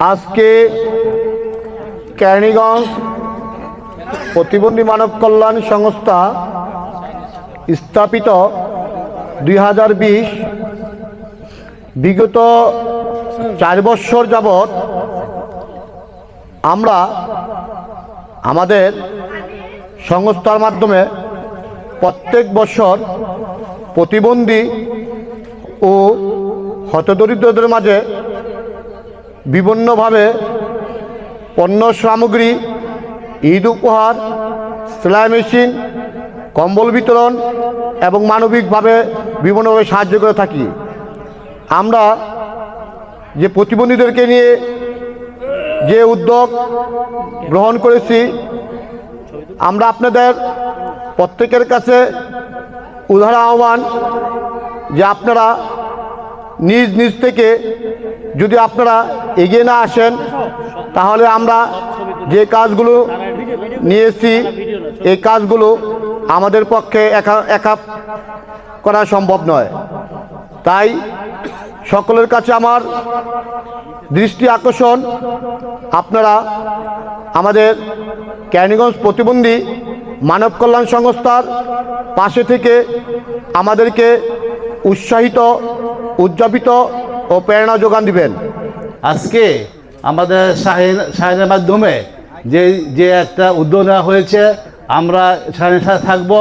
আজকে ক্যানিগঞ্জ প্রতিবন্ধী মানব কল্যাণ সংস্থা স্থাপিত দুই হাজার বিশ বিগত চার বৎসর যাবৎ আমরা আমাদের সংস্থার মাধ্যমে প্রত্যেক বছর প্রতিবন্ধী ও হতদরিদ্রদের মাঝে বিভিন্নভাবে পণ্য সামগ্রী, ঈদ উপহার, সেলাই মেশিন, কম্বল বিতরণ এবং মানবিকভাবে বিভিন্নভাবে সাহায্য করে থাকি। আমরা যে প্রতিবন্ধীদেরকে নিয়ে যে উদ্যোগ গ্রহণ করেছি, আমরা আপনাদের প্রত্যেকের কাছে উদাহরণ আহ্বান যে আপনারা নিজ নিজ থেকে যদি আপনারা এগিয়ে না আসেন, তাহলে আমরা যে কাজগুলো নিয়েছি, এই কাজগুলো আমাদের পক্ষে একা একা করা সম্ভব নয়। তাই সকলের কাছে আমার দৃষ্টি আকর্ষণ। আপনারা আমাদের ক্যানিগঞ্জ প্রতিবন্ধী মানব কল্যাণ সংস্থার পাশে থেকে আমাদেরকে উৎসাহিত উদযাপিত ও প্রেরণা যোগান দিবেন। আজকে আমাদের শাহিন শাহিনের মাধ্যমে যে যে একটা উদ্যোগ নেওয়া হয়েছে আমরা শাহিনের সাথে থাকব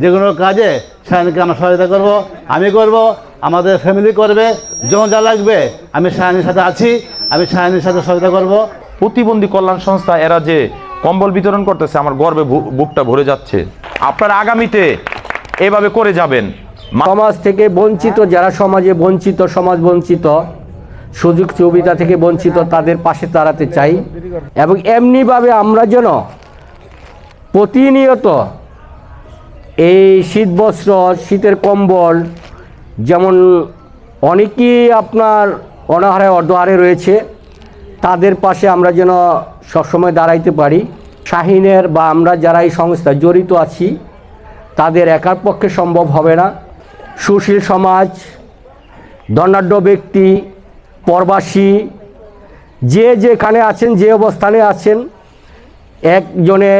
যে কোনো কাজে শাহিনকে আমরা সহায়তা করব আমি করব আমাদের ফ্যামিলি করবে যখন যা লাগবে আমি শাহিনের সাথে আছি আমি শাহিনের সাথে সহায়তা করব। প্রতিবন্ধী কল্যাণ সংস্থা এরা যে কম্বল বিতরণ করতেছে, আমার গর্বে বুকটা ভরে যাচ্ছে। আপনারা আগামীতে এভাবে করে যাবেন। সমাজ থেকে বঞ্চিত, যারা সমাজে বঞ্চিত, সমাজ বঞ্চিত, সুযোগ সুবিধা থেকে বঞ্চিত, তাদের পাশে দাঁড়াতে চাই। এবং এমনিভাবে আমরা যেন প্রতিনিয়ত এই শীত বস্ত্র, শীতের কম্বল, যেমন অনেকেই আপনার অনাহারে অর্ধহারে রয়েছে তাদের পাশে আমরা যেন সবসময় দাঁড়াইতে পারি। শাহিনের বা আমরা যারা এই সংস্থায় জড়িত আছি, তাদের একার পক্ষে সম্ভব হবে না। সুশীল সমাজ দণ্ডাঢ্য ব্যক্তি, পরবাসী, যে যেখানে আছেন, যে অবস্থানে আছেন, একজনে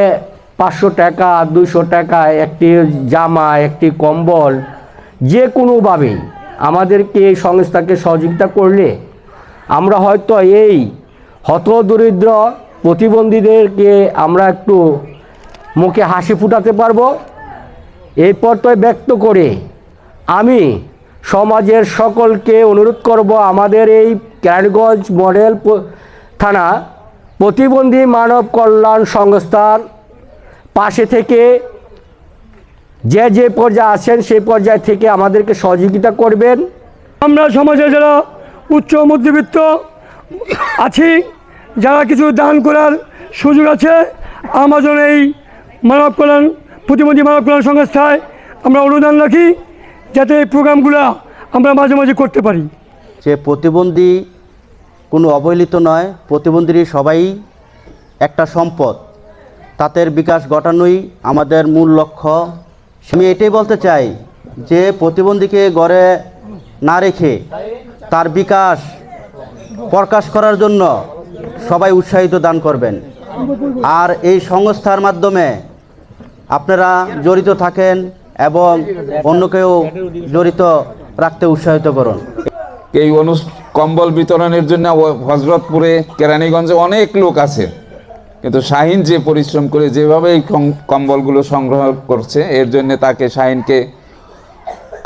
পাঁচশো টাকা, দুইশো টাকা, একটি জামা, একটি কম্বল, যে কোনোভাবেই আমাদেরকে এই সংস্থাকে সহযোগিতা করলে আমরা হয়তো এই হতদরিদ্র প্রতিবন্ধীদেরকে আমরা একটু মুখে হাসি ফুটাতে পারব। এই পর্যায়ে ব্যক্ত করে আমি সমাজের সকলকে অনুরোধ করব, আমাদের এই ক্যারগঞ্জ মডেল থানা প্রতিবন্ধী মানব কল্যাণ সংস্থার পাশে থেকে যে যে পর্যায়ে আছেন, সেই পর্যায় থেকে আমাদেরকে সহযোগিতা করবেন। আমরা সমাজে যারা উচ্চ মধ্যবিত্ত আছি, যারা কিছু দান করার সুযোগ আছে, আমাজন এই মানব কল্যাণ, প্রতিবন্ধী মানব কল্যাণ সংস্থায় আমরা অনুদান রাখি, যাতে এই প্রোগ্রামগুলো আমরা মাঝে মাঝে করতে পারি। যে প্রতিবন্ধী কোনো অবহেলিত নয় প্রতিবন্ধী সবাই একটা সম্পদ। তাদের বিকাশ ঘটানোই আমাদের মূল লক্ষ্য। আমি এটাই বলতে চাই যে প্রতিবন্ধীকে গড়ে না রেখে তার বিকাশ প্রকাশ করার জন্য সবাই উৎসাহিত দান করবেন। আর এই সংস্থার মাধ্যমে আপনারা জড়িত থাকেন এবং অন্যকেও জড়িত রাখতে উৎসাহিত করুন। এই অনু কম্বল বিতরণের জন্য হজরতপুরে, কেরানীগঞ্জে অনেক লোক আছে। কিন্তু শাহিন যে পরিশ্রম করে যেভাবে এই কম- কম্বলগুলো সংগ্রহ করছে, এর জন্য তাকে শাহিনকে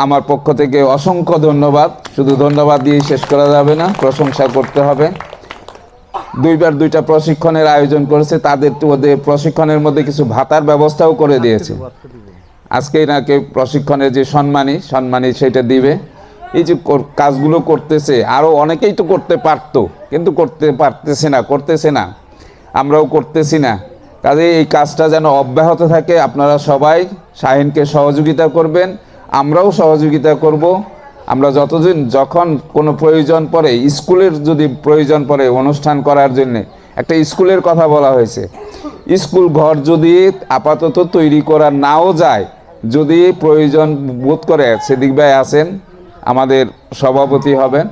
আমার পক্ষ থেকে অসংখ্য ধন্যবাদ। শুধু ধন্যবাদ দিয়ে শেষ করা যাবে না, প্রশংসা করতে হবে। দুইবার দুইটা প্রশিক্ষণের আয়োজন করেছে, তাদের ওদের প্রশিক্ষণের মধ্যে কিছু ভাতার ব্যবস্থাও করে দিয়েছে। আজকেই না নাকি প্রশিক্ষণের যে সম্মানী সম্মানী সেটা দিবে। এই যে কাজগুলো করতেছে আরও অনেকেই তো করতে পারতো, কিন্তু করতে পারতেছে না, করতেছে না। আমরাও করতেছি না। কাজে এই কাজটা যেন অব্যাহত থাকে, আপনারা সবাই শাহিনকে সহযোগিতা করবেন। আমরাও সহযোগিতা করব। আমরা যতদিন যখন কোনো প্রয়োজন পড়ে, স্কুলের যদি প্রয়োজন পড়ে অনুষ্ঠান করার জন্য, একটা স্কুলের কথা বলা হয়েছে। স্কুল ঘর যদি আপাতত তৈরি করা নাও যায়, যদি প্রয়োজন বোধ করে সেদিক ভাই আছেন, আমাদের সভাপতি হবেন।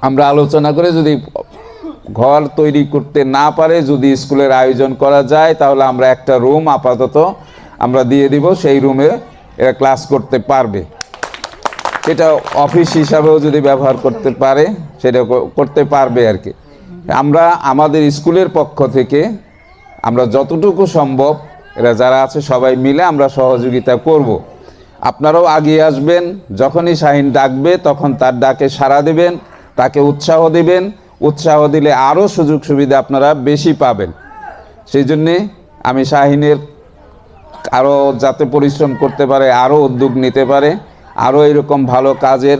আমরা আলোচনা করে যদি ঘর তৈরি করতে না পারে, যদি স্কুলের আয়োজন করা যায়, তাহলে আমরা একটা রুম আপাতত আমরা দিয়ে দিব। সেই রুমে এরা ক্লাস করতে পারবে। এটা অফিস হিসাবেও যদি ব্যবহার করতে পারে, সেটা করতে পারবে আর কি। আমরা আমাদের স্কুলের পক্ষ থেকে আমরা যতটুকু সম্ভব, এরা যারা আছে সবাই মিলে আমরা সহযোগিতা করব। আপনারাও আগিয়ে আসবেন, যখনই শাহিন ডাকবে তখন তার ডাকে সাড়া দেবেন, তাকে উৎসাহ দেবেন। উৎসাহ দিলে আরও সুযোগ সুবিধা আপনারা বেশি পাবেন। সেই জন্যে আমি শাহিনের আরও যাতে পরিশ্রম করতে পারে আরও উদ্যোগ নিতে পারে আরও এরকম ভালো কাজের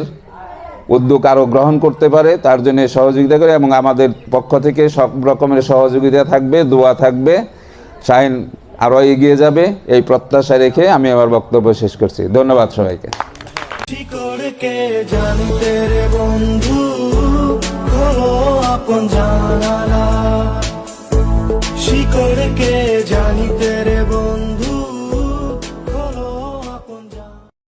উদ্যোগ আরও গ্রহণ করতে পারে, তার জন্য সহযোগিতা করে এবং আমাদের পক্ষ থেকে সব রকমের সহযোগিতা থাকবে, দোয়া থাকবে। শাহিন আরও এগিয়ে যাবে, এই প্রত্যাশা রেখে আমি আমার বক্তব্য শেষ করছি। ধন্যবাদ সবাইকে। জানতে রে বন্ধু? আপন জানালা।